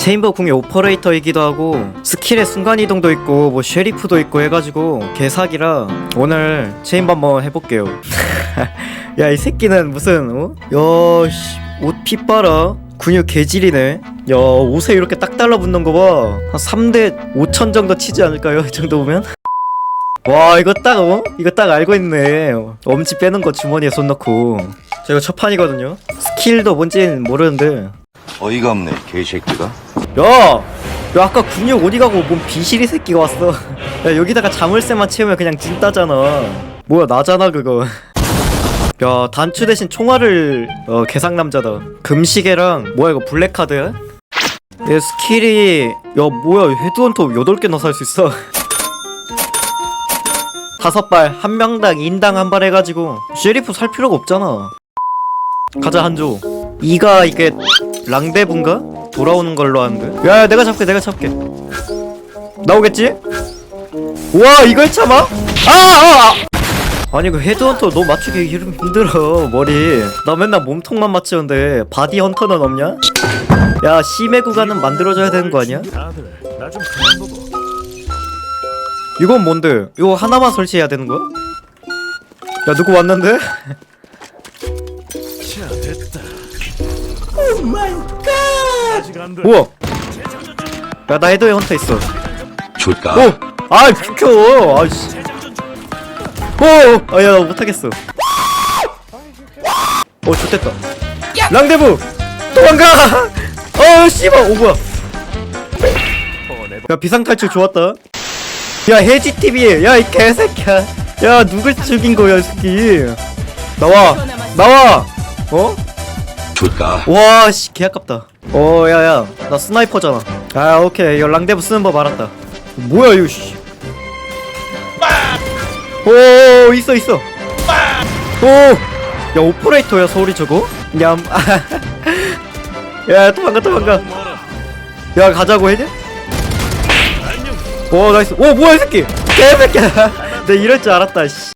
체인버 궁의 오퍼레이터이기도 하고 스킬의 순간이동도 있고 뭐 쉐리프도 있고 해가지고 개사기라 오늘 체인버 한번 해볼게요. 야 이 새끼는 무슨 어? 야씨 옷 핏봐라 근육 개질이네. 야 옷에 이렇게 딱 달라붙는 거봐한 3대 5천 정도 치지 않을까요? 이 정도 보면? 와 이거 딱 어? 이거 딱 알고 있네. 엄지 빼는 거 주머니에 손 넣고. 저 이거 첫 판이거든요. 스킬도 뭔진 모르는데. 어이가 없네 개새끼가 야! 야 아까 근육 어디 가고 뭔 비실이 새끼가 왔어 야 여기다가 자물쇠만 채우면 그냥 찐따잖아 뭐야 나잖아 그거 야 단추 대신 총알을 어 개상남자다 금시계랑 뭐야 이거 블랙카드야? 얘 스킬이 야 뭐야 헤드헌터 8개나 살 수 있어 다섯 발 한 명당 인당 한 발 해가지고 쉐리프 살 필요가 없잖아 가자 한조 이가 이게 랑데분가? 돌아오는 걸로 하는데 야, 야 내가 잡게 내가 잡게 나오겠지? 와 이걸 참아? 아, 아, 아! 아니 그 헤드헌터 너 맞추기 이름 힘들어 머리 나 맨날 몸통만 맞추는데 바디 헌터는 없냐? 야 심해 구간은 만들어줘야 되는 거 아니야? 이건 뭔데? 이거 하나만 설치해야 되는 거야? 야 누구 왔는데? 뭐야? 야나 헤드 헌터 있어 줄까? 오! 아 비켜! 아이씨 오! 아야 나 못하겠어 어 좋됐다 랑데부! 도망가! 어 씨발 오 뭐야 야 비상탈출 좋았다 야 해지TV 야이 개새끼야 야 누굴 죽인 거야 이 새끼 나와 나와 어? 줄까? 와씨 개아깝다 어 야야 나 스나이퍼잖아. 아 오케이. 이거 랑데브 쓰는 법 알았다. 뭐야 이거 씨. 오 있어 있어. 오야 오퍼레이터야 소리 저거? 냠. 야 도망가 도망가. 야 가자고 해냐 오 나이스. 오 뭐야 이 새끼. 개새끼야. 내 이럴 줄 알았다 씨.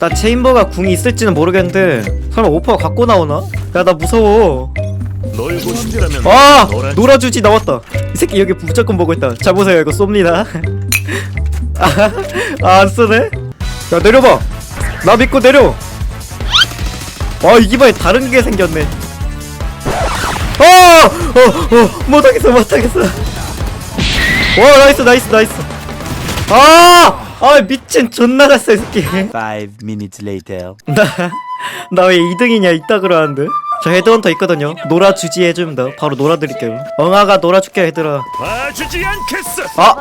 나 체인버가 궁이 있을지는 모르겠는데 설마 오퍼가 갖고 나오나? 야 나 무서워 놀고 싶다면 아! 놀아 놀아주지 나왔다 이 새끼 여기 무조건 보고 있다 자 보세요 이거 쏩니다 아, 안 쏘네? 야 내려봐 나 믿고 내려 아 이기방에 다른 게 생겼네 어! 어! 어! 못하겠어 못하겠어 와 나이스 나이스 나이스 아! 아 미친 존나 잘써 이 새끼 Five minutes later. 나왜 2등이냐 이따 그러 하는데 저 헤드헌터 있거든요. 놀아주지 해줍니다 바로 놀아드릴게요. 엉아가 놀아줄게 얘들아. 봐주지 않겠어. 아!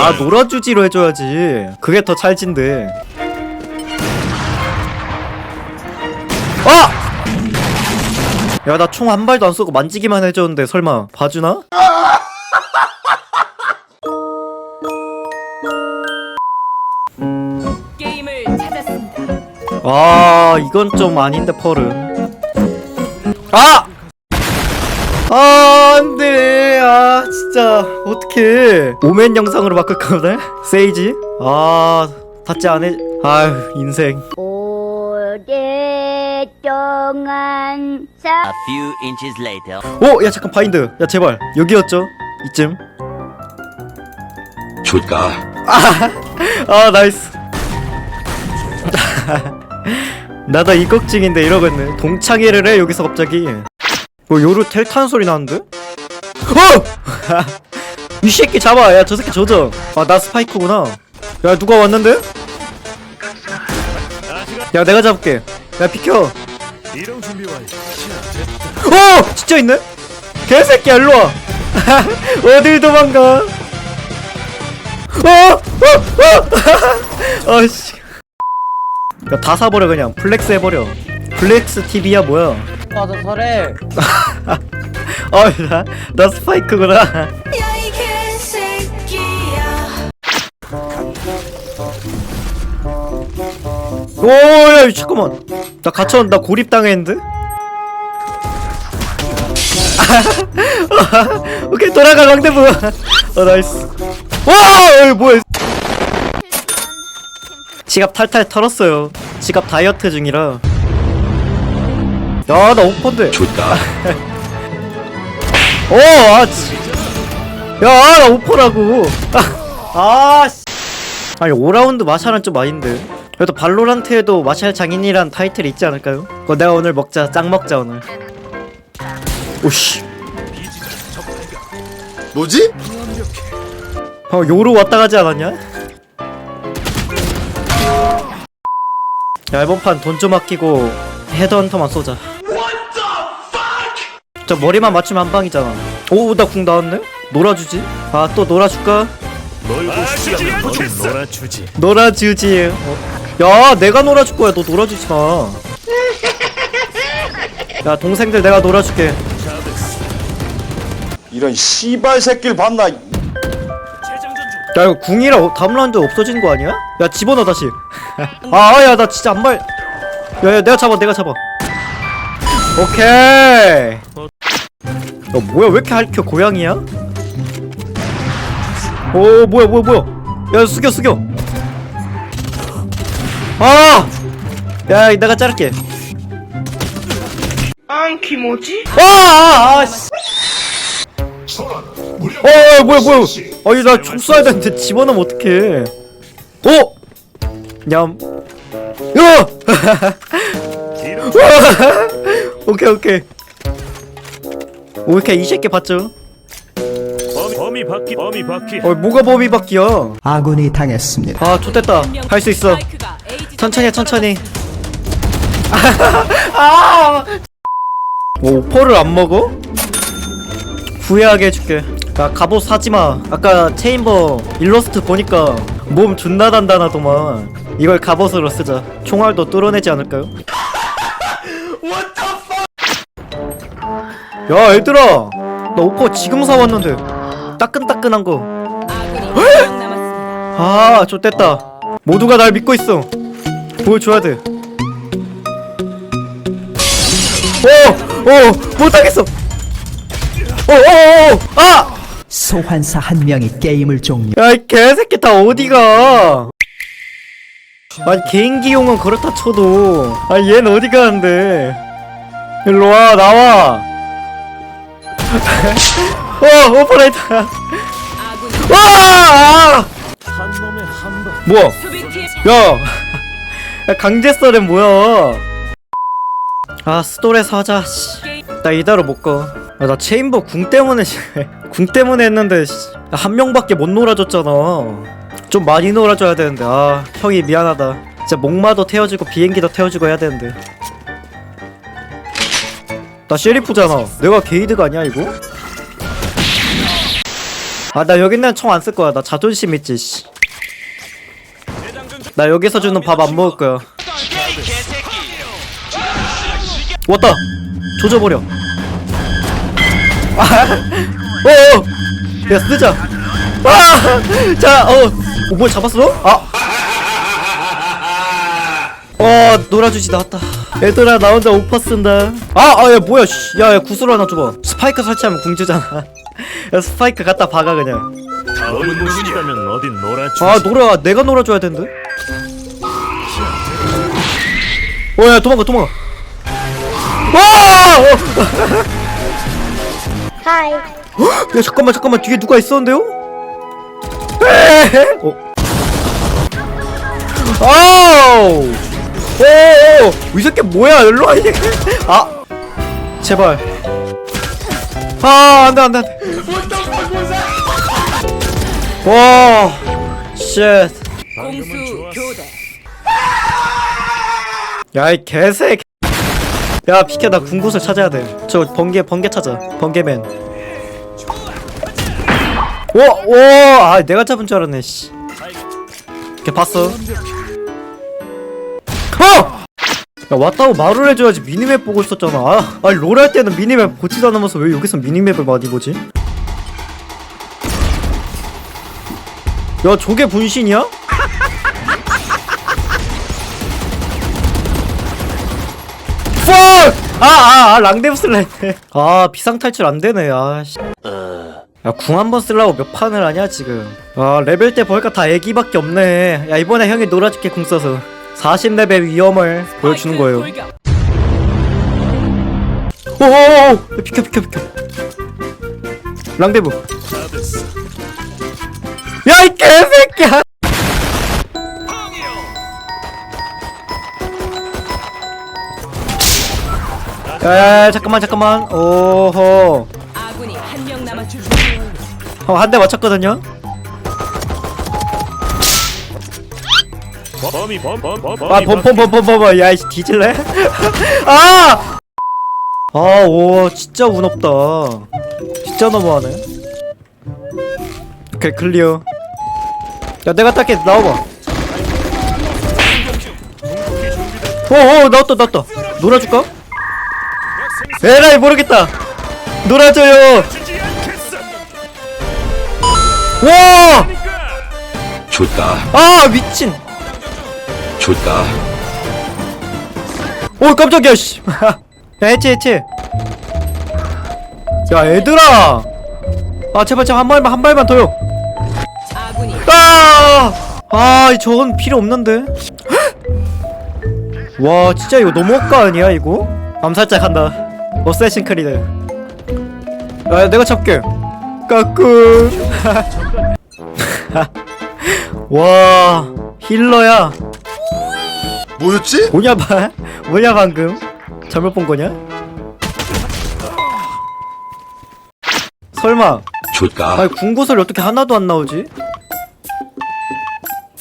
아 놀아주지로 해줘야지. 그게 더 찰진데. 아! 야 나 총 한 발도 안 쏘고 만지기만 해줬는데 설마. 봐주나? 게임을 찾았습니다. 아 이건 좀 아닌데 펄은 아! 아 안 돼 아 진짜 어떡해 오멘 영상으로 바꿀 거네 세이지 아 닫지 않해 아휴 인생 오랫동안 사 A few inches later. 오! 야 잠깐 바인드 야 제발 여기였죠? 이쯤 줄까? 아 나이스 나다 이꺽증인데 이러겠네 동창회를 해 여기서 갑자기 뭐 요루 텔 타는 소리 나는데? 어! 이 새끼 잡아 야 저 새끼 조져 아나 스파이크구나 야 누가 왔는데? 야 내가 잡을게 야 비켜 오! 진짜 있네? 개새끼야 일로와 어딜 도망가 어! 어! 어! 아씨 야다 사버려 그냥. 플렉스 해버려. 플렉스 TV야 뭐야. 맞아 설해. 어나 나 스파이크구나. 야 이 개새끼야. 오야 잠깐만. 나 갇혔 나 고립당했는데? 오케이 돌아가 랑데브 어 나이스. 와 어이, 뭐야 지갑 탈탈 털었어요 지갑 다이어트 중이라 야나 오퍼인데 줄까? 오아 야, 나 오퍼라고. 아, 아, 씨. 아니, 5라운드 마샬은 좀 아닌데. 그래도 발로란트에도 마샬 장인이란 타이틀이 있지 않을까요? 그거 내가 오늘 먹자. 짱 먹자, 오늘. 오씨. 뭐지? 어, 요로 왔다 가지 않았냐? 야, 이번 판돈 좀 아끼고 헤드헌터만 쏘자. 저 머리만 맞추면 한 방이잖아. 오, 나 궁 나왔네? 놀아주지? 아, 또 놀아줄까? 놀고 아, 놀아주지. 놀아주지. 어. 야, 내가 놀아줄 거야. 너 놀아주지 마. 야, 동생들 내가 놀아줄게. 이런 씨발 새끼를 봤나? 야, 이거 궁이라 어- 다음 라운드 없어지는 거 아니야? 야, 집어넣어 다시. 아, 야, 나 진짜 한 발. 야, 야, 내가 잡아, 내가 잡아. 오케이. 야, 뭐야, 왜 이렇게 할켜 고양이야? 오, 뭐야, 뭐야, 뭐야. 야, 숙여, 숙여. 아! 야, 내가 자를게. 안, 키모지? 아, 아, 아, 씨. 어, 뭐야, 뭐야. 아니, 나총 쏴야 되는데 집어넣으면 어떡해. 오! 냠. 야! 이런 오케이, 오케이. 오케이, 이 새끼 봤죠? 범위, 바퀴 범위 바퀴. 어, 뭐가 범위 바뀌야? 아군이 당했습니다. 아, 좋됐다. 할 수 있어. 천천히 해, 천천히. 아! 뭐, 오퍼를 안 먹어? 후회하게 해줄게. 야, 갑옷 사지마. 아까 체인버 일러스트 보니까 몸 존나 단단하더만. 이걸 갑옷으로 쓰자. 총알도 뚫어내지 않을까요? 야, 얘들아! 나 오퍼 지금 사왔는데. 따끈따끈한 거. 남았습니다. 아, 좋됐다. 모두가 날 믿고 있어. 보여줘야 돼. 오, 오, 못하겠어. 오, 오, 오, 아! 소환사 한 명이 게임을 종료. 야, 이 개새끼 다 어디가? 아니 개인기용은 그렇다 쳐도 아니 얘는 어디 가는데 일로 와 나와 어 오퍼레이터 와. 뭐야 야, 야 강제썰은 뭐야? 아 스토레스 하자. 씨. 나 이대로 못 가. 아, 나 체인버 궁 때문에 씨, 궁 때문에 했는데 씨, 한 명밖에 못 놀아줬잖아. 좀 많이 놀아줘야 되는데 아 형이 미안하다. 진짜 목마도 태워주고 비행기도 태워주고 해야 되는데. 나 셰리프잖아. 내가 게이드가 아니야 이거? 아 나 여기 있는 총 안 쓸 거야. 나 자존심 있지. 씨. 나 여기서 주는 밥 안 먹을 거야. 왔다. 조져버려. 아, 어, 어. 야 쓰자. 아, 자, 어, 어, 뭐 잡았어? 아. 어, 놀아주지 나왔다. 얘들아, 나 혼자 오퍼 쓴다. 아, 아, 야, 뭐야, 씨. 야, 야, 구슬 하나 줘봐. 스파이크 설치하면 궁주잖아. 야, 스파이크 갖다 박아, 그냥. 놀고 싶다면 어디 놀아주지. 아 놀아 내가 놀아줘야 된대 어 야 도망가 도망가 와! 어. 하 이. 야 잠깐만 잠깐만. 뒤에 누가 있었는데요? 에헤헤. 어. 아우 오이 새끼 뭐야? 일로 와 이게. 아 제발. 아 안돼 안돼 안돼. 와 쉣. 공수 교대. 야이 개새끼 야 비켜 나 궁굿을 찾아야 돼 저 번개 번개 찾아. 번개맨 오 오 아 내가 잡은 줄 알았네 씨 걔 봤어 어! 야 왔다고 말을 해줘야지 미니맵 보고 있었잖아 아, 아니 롤 할 때는 미니맵 보지도 않으면서 왜 여기서 미니맵을 많이 보지? 야 저게 분신이야? 펄! 아, 아, 아, 랑데브 쓸라 했네. 아, 비상탈출 안 되네, 아, 씨. 야, 궁한 번 쓰려고 몇 판을 하냐, 지금. 아, 레벨 때 보니까 다 애기밖에 없네. 야, 이번에 형이 놀아줄게, 궁 써서. 40레벨 위험을 보여주는 거예요. 돌격. 오오오! 야, 비켜, 비켜, 비켜. 됐어. 야이 개새끼야 야야야 잠깐만 잠깐만 오호 어, 한 대 맞췄거든요 범이 범범범 아 범범범범범 야이 뒤질래? 아! 아 오 진짜 운 없다 진짜 너무하네 오케이 클리어 야 내가 딱게 나와봐 오오 나왔다 나왔다 놀아줄까? 에라이 모르겠다 놀아줘요. 와! 좋다. 아 미친 좋다. 오 깜짝이야 씨. 야 해체 해체 야 애들아 아 제발 제발 한 발만 한 발만 더요 아! 아, 이 저건 필요 없는데. 와, 진짜 이거 너무 억까 아니야, 이거? 암살자 간다. 어쌔신 크리드. 아, 내가 잡게. 까꿍. 와, 힐러야. 뭐였지? 뭐냐, 봐. 뭐냐, 방금? 잘못 본 거냐? 설마. 좋다. 아니 궁구설이 어떻게 하나도 안 나오지?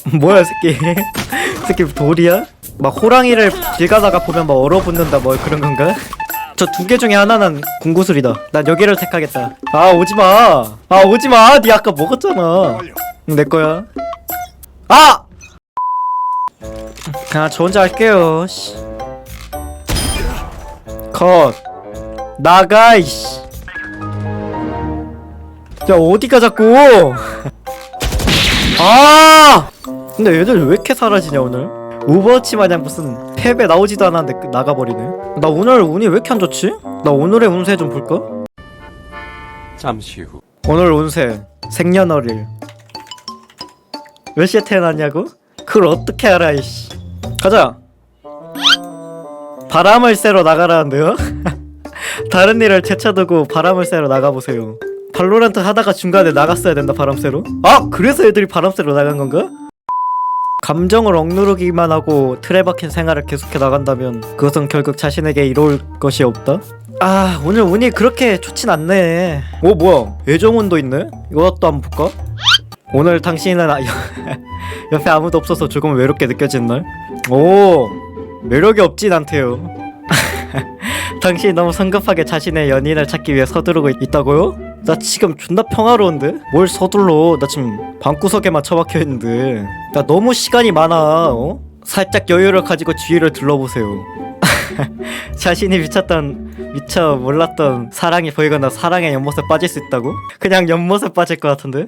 뭐야 이 새끼 이 새끼 돌이야? 막 호랑이를 길 가다가 보면 막 얼어붙는다 뭐 그런 건가? 저 두 개 중에 하나는 궁구술이다 난 여기를 택하겠다 아 오지마 아 오지마 니 아까 먹었잖아 응, 내 거야 아! 아 저 혼자 할게요 씨. 컷 나가 이씨 야 어디가 자꾸 아 근데 얘들 왜 이렇게 사라지냐 오늘 오버워치 마냥 무슨 패배 나오지도 않았는데 그- 나가버리네 나 오늘 운이 왜 이렇게 안 좋지? 나 오늘의 운세 좀 볼까? 잠시 후. 오늘 운세 생년월일 몇 시에 태어났냐고? 그걸 어떻게 알아 이씨 가자 바람을 쐬러 나가라는데요? 다른 일을 제쳐두고 바람을 쐬러 나가보세요 발로란트 하다가 중간에 나갔어야 된다 바람 쐬러? 아 그래서 애들이 바람 쐬러 나간 건가? 감정을 억누르기만 하고 틀에 박힌 생활을 계속해 나간다면 그것은 결국 자신에게 이로울 것이 없다? 아 오늘 운이 그렇게 좋진 않네 오 뭐야 애정운도 있네? 이것도 한번 볼까? 오늘 당신은 아, 옆에 아무도 없어서 조금 외롭게 느껴진 날? 오 매력이 없진 않대요 당신이 너무 성급하게 자신의 연인을 찾기 위해 서두르고 있- 있다고요? 나 지금 존나 평화로운데? 뭘 서둘러 나 지금 방구석에만 처박혀 있는데 나 너무 시간이 많아 어? 살짝 여유를 가지고 주위를 둘러보세요 자신이 미쳤던 미처 몰랐던 사랑이 보이거나 사랑의 연못에 빠질 수 있다고? 그냥 연못에 빠질 것 같은데?